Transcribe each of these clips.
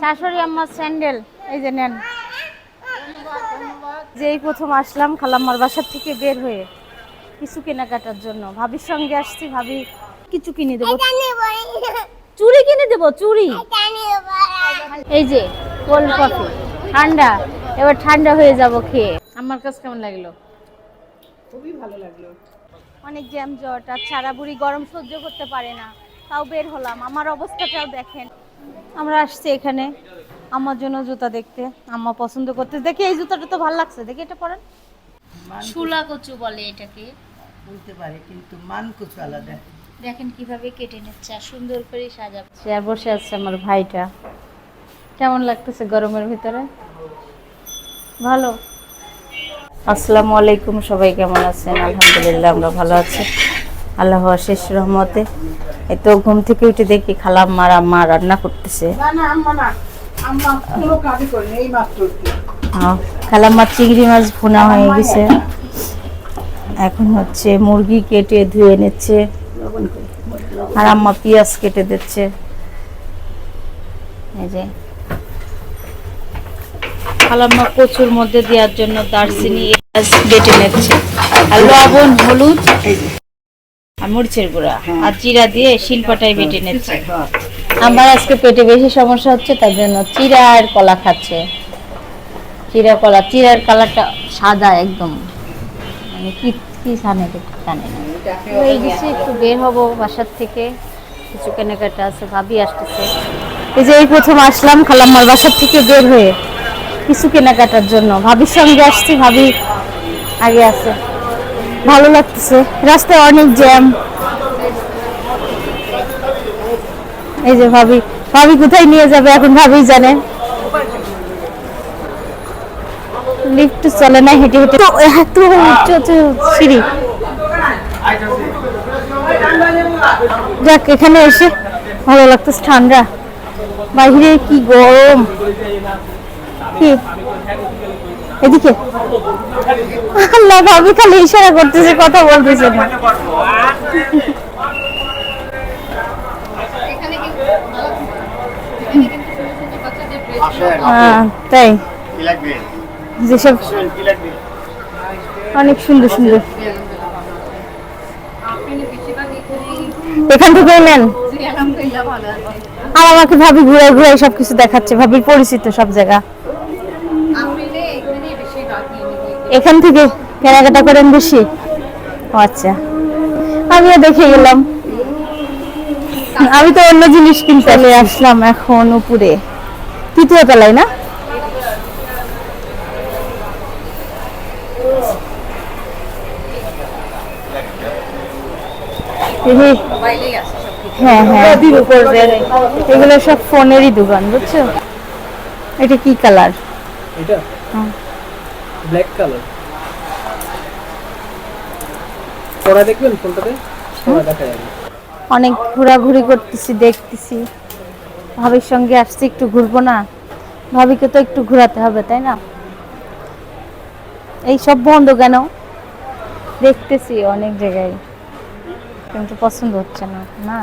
শাশুড়ি আম্মার স্যান্ডেল এই যে নেন। যেই প্রথম আসলাম খালাম্মার বাসার থেকে বের হয়ে কিছু কেনাকাটার জন্য। ভাবির সঙ্গে আসছি ভাবি কিছু কিনে দেবো। চুড়ি কিনে দেবো চুড়ি এই যে কোল্ড কফি ঠান্ডা এবার ঠান্ডা হয়ে যাব খেয়ে। আমার কাছে কেমন লাগল? খুবই ভালো লাগল। অনেক জ্যাম জট আর ছাড়া বুড়ি গরম সহ্য করতে পারে না। তাও বের হলাম আমার অবস্থাটাও দেখেন। আমরা আসছি এখানে। আমার জন্য জুতা দেখতে। আম্মা পছন্দ করতে। দেখি এই জুতাটা তো ভালো লাগছে। দেখি এটা পরেন। শুলা কচু বলে এটাকে। বলতে পারে কিন্তু মান কিছু আলাদা। দেখেন কীভাবে কেটে নিচ্ছে আর সুন্দর করে সাজাচ্ছে। আর বসে আছে আমার ভাইটা। কেমন লাগতেছে গরমের ভিতরে? ভালো? আসসালামু আলাইকুম সবাই কেমন আছেন? আলহামদুলিল্লাহ আমরা ভালো আছি। আল্লাহ শেষ রহমতে। তো ঘুম থেকে উঠে দেখি খালাম মার আম্মা রান্না করতেছে। খালাম্মার চিংড়ি মাছ ভুনা হয়ে গেছে। এখন হচ্ছে মুরগি কেটে ধুয়ে নিচ্ছে। আর আম্মা পেঁয়াজ কেটে দিচ্ছে। এই যে। খালাম্মা কচুর মধ্যে দেওয়ার জন্য দারচিনি বেটে নিচ্ছে। আর লবণ হলুদ। মরিচের গুঁড়া আর জিরা দিয়ে শিলপাটায় বেটে নিচ্ছে। হ্যাঁ। আমার আজকে পেটে বেশি সমস্যা হচ্ছে তার জন্য চিরা আর কলা খাচ্ছে। চিরা কলা চিরার কালারটা সাদা একদম। মানে কি কি জানে জানে না। হয়ে গেছে একটু বের হব বাসার থেকে। কিছু কেনাকাটা আছে ভাবি আসতেছে। এই যে এই প্রথম আসলাম খালাম্মার বাসার থেকে বের হয়ে কিছু কেনাকাটার জন্য। ভাবির সঙ্গে আসছি ভাবি আগে আছে। ভালো লাগতেছে। রাস্তায় অনেক জ্যাম। এই যে ভাবি ভাবি কোথায় নিয়ে যাবে এখন ভাবি জানে। লিফট চলে না, হেঁটে হেঁটে। এত উঁচু উঁচু সিঁড়ি। যাক, এখানে এসে ভালো লাগতেছে ঠান্ডা। বাইরে কি গরম। কি? এদিকে। আল্লাহ ভাবি খালি ইশারা করতেছে কথা বলতেছে না। তাই? যেসব অনেক সুন্দর সুন্দর। এখান থেকে নেন। আর আমাকে ভাবি ঘুরে ঘুরে সব কিছু দেখাচ্ছে ভাবির পরিচিত সব জায়গা। এখান থেকে কেনাকাটা করেন বেশি? ও আচ্ছা। আমিও দেখে গেলাম। আমি তো অন্য জিনিস কিনতে চলে আসলাম এখন উপরে। তৃতীয় তলায় না? হ্যাঁ হ্যাঁ। এগুলো সব ফোনেরই দোকান বুঝছ? এটা কি কালার? এটা? হুম। ব্ল্যাক কালার দেখবেন ফোনটাতে? দেখা যাবে অনেক ঘোরাঘুরি করতেছি দেখতেছি। ভাবির সঙ্গে আসছি একটু ঘুরবো না। ভাবিকে তো একটু ঘোরাতে হবে তাই না? এই সব বন্ধ কেন? দেখতেছি অনেক জায়গায়। কিন্তু পছন্দ হচ্ছে না না?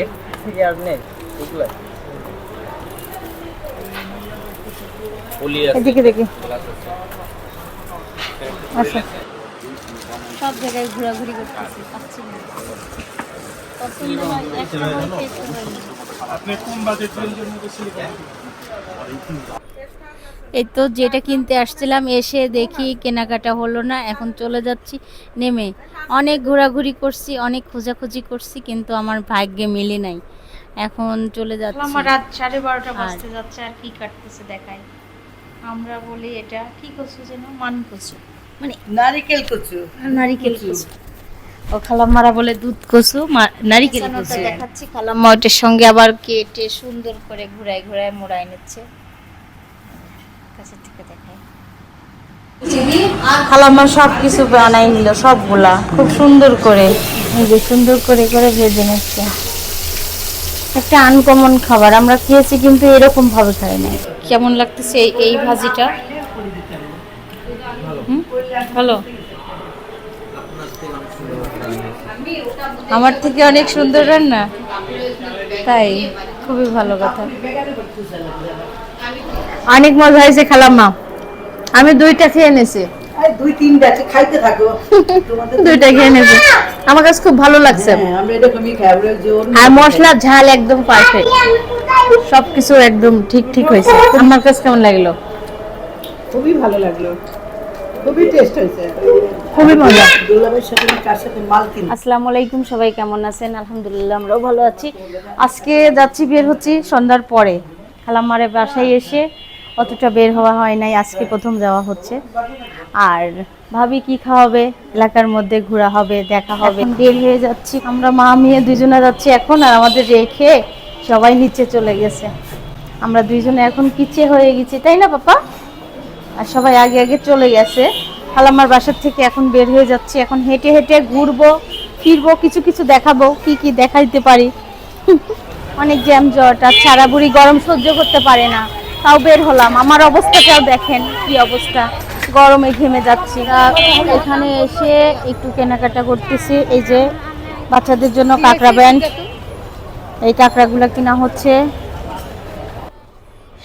এর থেকে আর নেই এগুলো পলি এদিকে দেখি আচ্ছা। সব জায়গায় ঘোরাঘুরি করতেছি পাচ্ছি না। পছন্দ হয় একটা হইতেছে হয়নি। এই তো যেটা কিনতে আসছিলাম এসে দেখি কেনাকাটা হলো না এখন চলে যাচ্ছি নেমে। অনেক ঘোরাঘুরি করছি অনেক খোঁজাখুঁজি করছি কিন্তু আমার ভাগ্যে মিলে নাই। এখন চলে যাচ্ছি। আমার রাত সাড়ে বারোটা বাজতে যাচ্ছে আর কি কাটতেছে দেখাই আমরা বলি এটা কি কচু যেন? মান কচু। মানে নারিকেল কচু। নারিকেল কচু। ও খালাম্মারা বলে দুধ কচু নারিকেল কচু। দেখাচ্ছি। খালাম্মা ওটার সঙ্গে আবার কেটে সুন্দর করে ঘুরাই ঘুরাই মোড়াই নিচ্ছে। কাছে থেকে দেখাই। খালাম্মা সব কিছু বানাই নিল সবগুলা। খুব সুন্দর করে। এই যে সুন্দর করে করে ভেজে নিচ্ছে। একটা আনকমন খাবার। আমরা খেয়েছি কিন্তু এরকম ভাবে খাই না কেমন লাগতেছে এই- ভাজিটা? ভালো। আমার থেকে অনেক সুন্দর রান্না। তাই খুবই ভালো কথা। অনেক মজা হয়েছে খালাম্মা আমি দুইটা খেয়ে এনেছি দুই তিনটা খাইতে থাকো। দুইটা খেয়ে আমার কাছে খুব ভালো লাগছে। হ্যাঁ, আর মশলার ঝাল একদম পারফেক্ট সবকিছু একদম ঠিক ঠিক হয়েছে। আমার কাছে কেমন লাগল? খুবই ভালো লাগল। খুবই টেস্ট হয়েছে। খুবই মজা। দুলাভাইয়ের সাথে আমি কার সাথে মাল কিনি আসসালামু আলাইকুম সবাই কেমন আছেন? আলহামদুলিল্লাহ আমরাও ভালো আছি। আজকে যাচ্ছি বের হচ্ছি সন্ধ্যার পরে। খালাম্মারে বাসায় এসে অতটা বের হওয়া হয় নাই আজকে প্রথম যাওয়া হচ্ছে। আর ভাবি কি খাওয়াবে? এলাকার মধ্যে ঘোরা হবে দেখা হবে। বের হয়ে যাচ্ছি। আমরা মা মেয়ে দুজনে যাচ্ছি এখন আর আমাদের রেখে সবাই নিচে চলে গেছে। আমরা দুইজনে এখন কিচে হয়ে গেছি, তাই না পাপা? আর সবাই আগে আগে চলে গেছে। খালাম্মার বাসার থেকে এখন বের হয়ে যাচ্ছি। এখন হেঁটে হেঁটে ঘুরবো, ফিরবো, কিছু কিছু দেখাবো, কি কি দেখাইতে পারি। অনেক জ্যাম জট, আর ছাড়া বুড়ি গরম সহ্য করতে পারে না। তাও বের হলাম। আমার অবস্থাটাও দেখেন কি অবস্থা। গরমে ঘেমে যাচ্ছি। এখানে এসে একটু কেনাকাটা করতেছি। এই যে বাচ্চাদের জন্য কাঁকড়া ব্যান্ড এই কাঁকড়াগুলো কিনা হচ্ছে।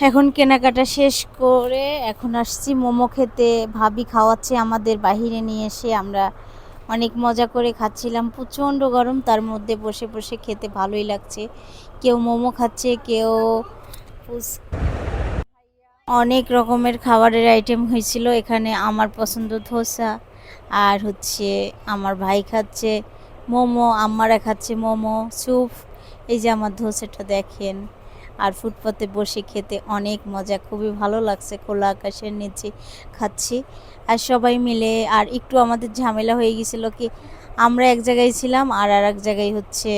এখন কেনাকাটা শেষ করে এখন আসছি মোমো খেতে। ভাবি খাওয়াচ্ছে আমাদের বাহিরে নিয়ে এসে। আমরা অনেক মজা করে খাচ্ছিলাম, প্রচণ্ড গরম। তার মধ্যে বসে বসে খেতে ভালোই লাগছে। কেউ মোমো খাচ্ছে, কেউ অনেক রকমের খাবারের আইটেম হয়েছিল। এখানে আমার পছন্দ ধোসা আর হচ্ছে আমার ভাই খাচ্ছে মোমো আমারা খাচ্ছে মোমো, স্যুপ। এই যে আমার ধোসাটা দেখেন আর ফুটপাতে বসে খেতে অনেক মজা খুবই ভালো লাগছে খোলা আকাশের নিচে খাচ্ছি। আর সবাই মিলে আর একটু আমাদের ঝামেলা হয়ে গেছিল কি আমরা এক জায়গায় ছিলাম আর আর এক জায়গায় হচ্ছে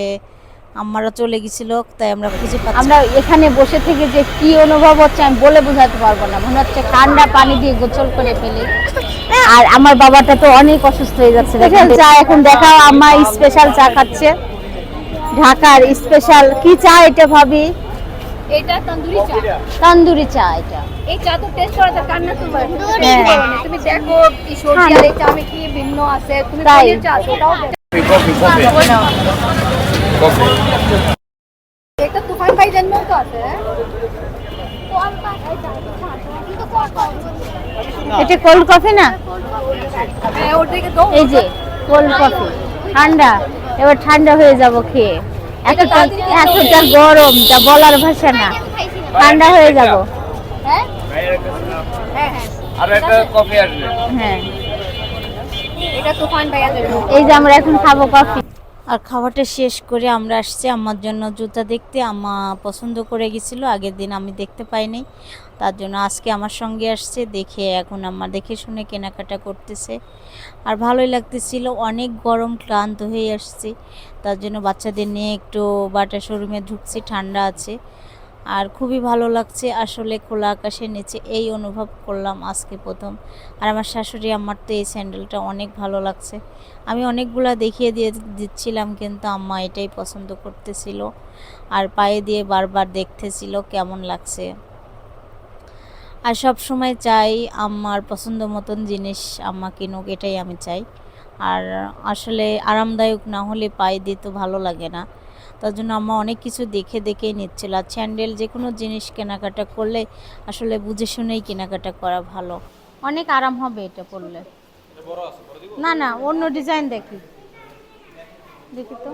আমরা চলে গেছিল তাই আমরা খুঁজে পাচ্ছি আমরা এখানে বসে থেকে যে কি অনুভব হচ্ছে আমি বলে বোঝাতে পারব না মনে হচ্ছে ঠান্ডা পানি দিয়ে গোসল করে ফেলে। আর আমার বাবাটা তো অনেক অসুস্থ হয়ে যাচ্ছে চা এখন দেখাও আম্মা স্পেশাল চা খাচ্ছে। ঢাকার স্পেশাল কি চা এটা ভাবি? এটা তন্দুরি চা। তন্দুরি চা এটা। এই চা তো টেস্ট করা কান্না তোমার হ্যাঁ। তুমি দেখো সবজি আর এই চা কি ভিন্ন আছে। তুমি তাই। চা তুফান ভাই তো আছে হ্যাঁ? এটা কোল্ড কফি না? হ্যাঁ এই যে কোল্ড কফি ঠান্ডা। এবার ঠান্ডা হয়ে যাব খেয়ে। এতটা এতটা গরম যা বলার ভাষা না। ঠান্ডা হয়ে যাব। হ্যাঁ? হ্যাঁ হ্যাঁ। আর একটা কফি আসবে। হ্যাঁ। এটা তুফান এই যে আমরা এখন খাব কফি। আর খাওয়াটা শেষ করে আমরা আসছি আমার জন্য জুতা দেখতে। আম্মা পছন্দ করে গেছিল আগের দিন আমি দেখতে পাইনি। তার জন্য আজকে আমার সঙ্গে আসছে, দেখে এখন আমার দেখে শুনে কেনাকাটা করতেছে। আর ভালোই লাগতেছিল, অনেক গরম ক্লান্ত হয়ে আসছে। তার জন্য বাচ্চাদের নিয়ে একটু বাটা শোরুমে ঢুকছি, ঠান্ডা আছে। আর খুবই ভালো লাগছে, আসলে খোলা আকাশের নিচে এই অনুভব করলাম আজকে প্রথম। আর আমার শাশুড়ি, আমার তো এই স্যান্ডেলটা অনেক ভালো লাগছে। আমি অনেকগুলা দেখিয়ে দিয়ে দিচ্ছিলাম, কিন্তু আম্মা এটাই পছন্দ করতেছিল। আর পায়ে দিয়ে বারবার দেখতেছিল কেমন লাগছে। আর সব সময় চাই আমার পছন্দ মতন জিনিস আম্মা কিনুক এটাই আমি চাই। আর আসলে আরামদায়ক না হলে পায়ে দিয়ে তো ভালো লাগে না। তার জন্য আম্মা অনেক কিছু দেখে দেখেই নিচ্ছিল। আর স্যান্ডেল যে কোনো জিনিস কেনাকাটা করলে আসলে বুঝে শুনেই কেনাকাটা করা ভালো। অনেক আরাম হবে এটা পরলে না না, অন্য ডিজাইন দেখি। দেখি তো।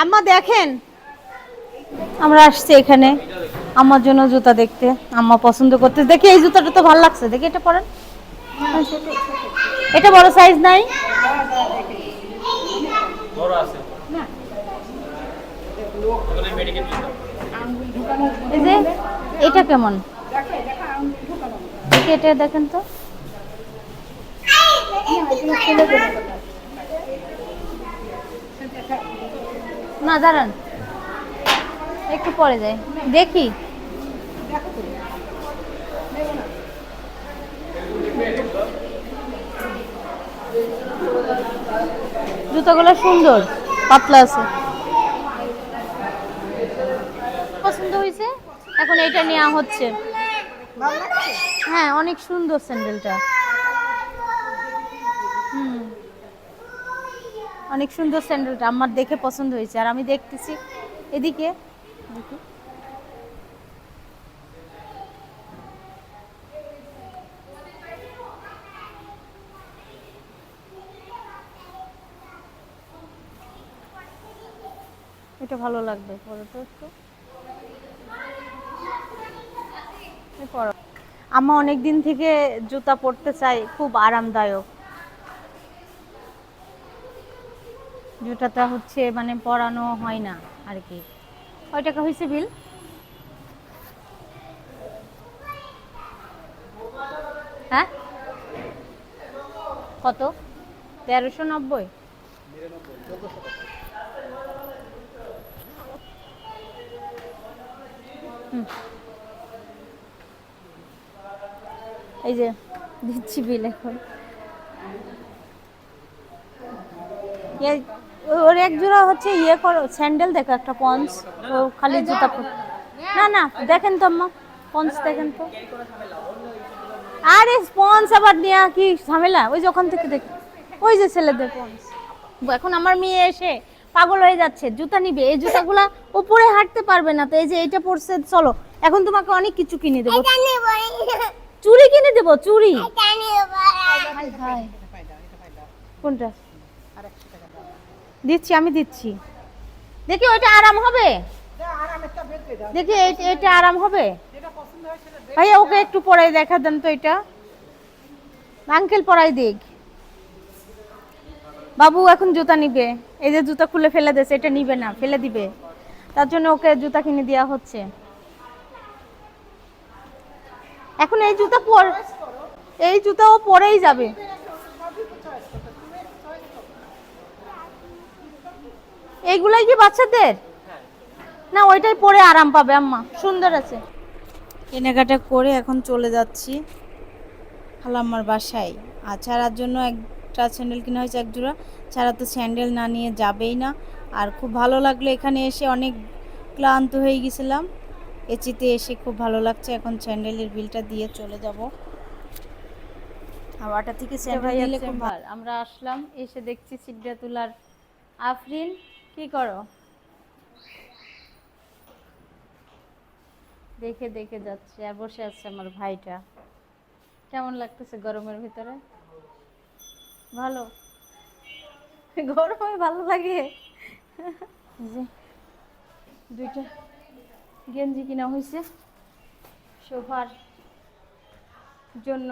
আম্মা দেখেন। আমরা আসছি এখানে। আমার জন্য জুতা দেখতে আম্মা পছন্দ করতে। দেখি এই জুতাটা তো ভালো লাগছে। দেখি এটা পরেন। এটা বড় সাইজ নাই? এই যে এটা কেমন? দেখি এটা দেখেন তো। না দাঁড়ান। একটু পরে যাই। দেখি। জুতোগুলো সুন্দর পাতলা আছে। পছন্দ হয়েছে? এখন এটা নেওয়া হচ্ছে। হ্যাঁ অনেক সুন্দর স্যান্ডেলটা। হুম। অনেক সুন্দর স্যান্ডেলটা আমার দেখে পছন্দ হয়েছে। আর আমি দেখতেছি এদিকে এটা ভালো লাগবে পরে তো একটু। এই পরো। আমা অনেক দিন থেকে জুতা পরতে চাই খুব আরামদায়ক। জুতাটা হচ্ছে মানে পরানো হয় না আর কি। কয় টাকা হয়েছে বিল? হ্যাঁ? কত? তেরোশো নব্বই। এই যে দিচ্ছি বিল এখন। ওর এক জোড়া হচ্ছে ইয়ে করো স্যান্ডেল দেখো একটা পন্স। ও খালি জুতা না না দেখেন তো আম্মা পন্স দেখেন তো। আরে স্পন্স আবার নেওয়া কি ঝামেলা? ওই যে ওখান থেকে দেখ। ওই যে ছেলেদের পন্স। এখন আমার মেয়ে এসে পাগল হয়ে যাচ্ছে জুতা নিবে। এই জুতাগুলা উপরে হাঁটতে পারবে না তো এই যে এটা পড়ছে চলো এখন তোমাকে অনেক কিছু কিনে দেবো। চুড়ি কিনে দেবো হায়। কোনটা? দিচ্ছি আমি দিচ্ছি। দেখি ওইটা আরাম হবে? দেখি এটা আরাম হবে? ভাইয়া ওকে একটু পরাই দেখা দেন তো এটা। আঙ্কেল পরাই দিক। বাবু এখন জুতা নিবে। এই যে জুতা খুলে ফেলে দেছে এটা নিবে না ফেলে দিবে। তার জন্য ওকে জুতা কিনে দেওয়া হচ্ছে। এখন এই জুতা পর এই জুতা ও পরেই যাবে। এইগুলাই কি বাচ্চাদের? না ওইটাই পরে আরাম পাবে আম্মা। সুন্দর আছে। কেনাকাটা করে এখন চলে যাচ্ছি খালাম্মার বাসায়। আর ছাড়ার জন্য একটা স্যান্ডেল কিনা হয়েছে এক জোড়া। ছাড়া তো স্যান্ডেল না নিয়ে যাবেই না। আর খুব ভালো লাগল এখানে এসে অনেক ক্লান্ত হয়ে গেছিলাম। এচিতে এসে খুব ভালো লাগছে। এখন স্যান্ডেলের বিলটা দিয়ে চলে যাব। হাওয়াটা থেকে স্যান্ডেল ভালো আমরা আসলাম এসে দেখছি সিদ্ধাতুলার আফরিন। কি করো? দেখে দেখে যাচ্ছে, আর বসে আছে আমার ভাইটা। কেমন লাগতেছে গরমের ভিতরে? ভালো? গরমে ভালো লাগে? যে দুইটা গেঞ্জি কিনা হয়েছে সোফার জন্য।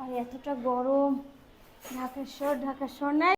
আর এতটা গরম, ঢাকা শহর ঢাকা শহর নাই।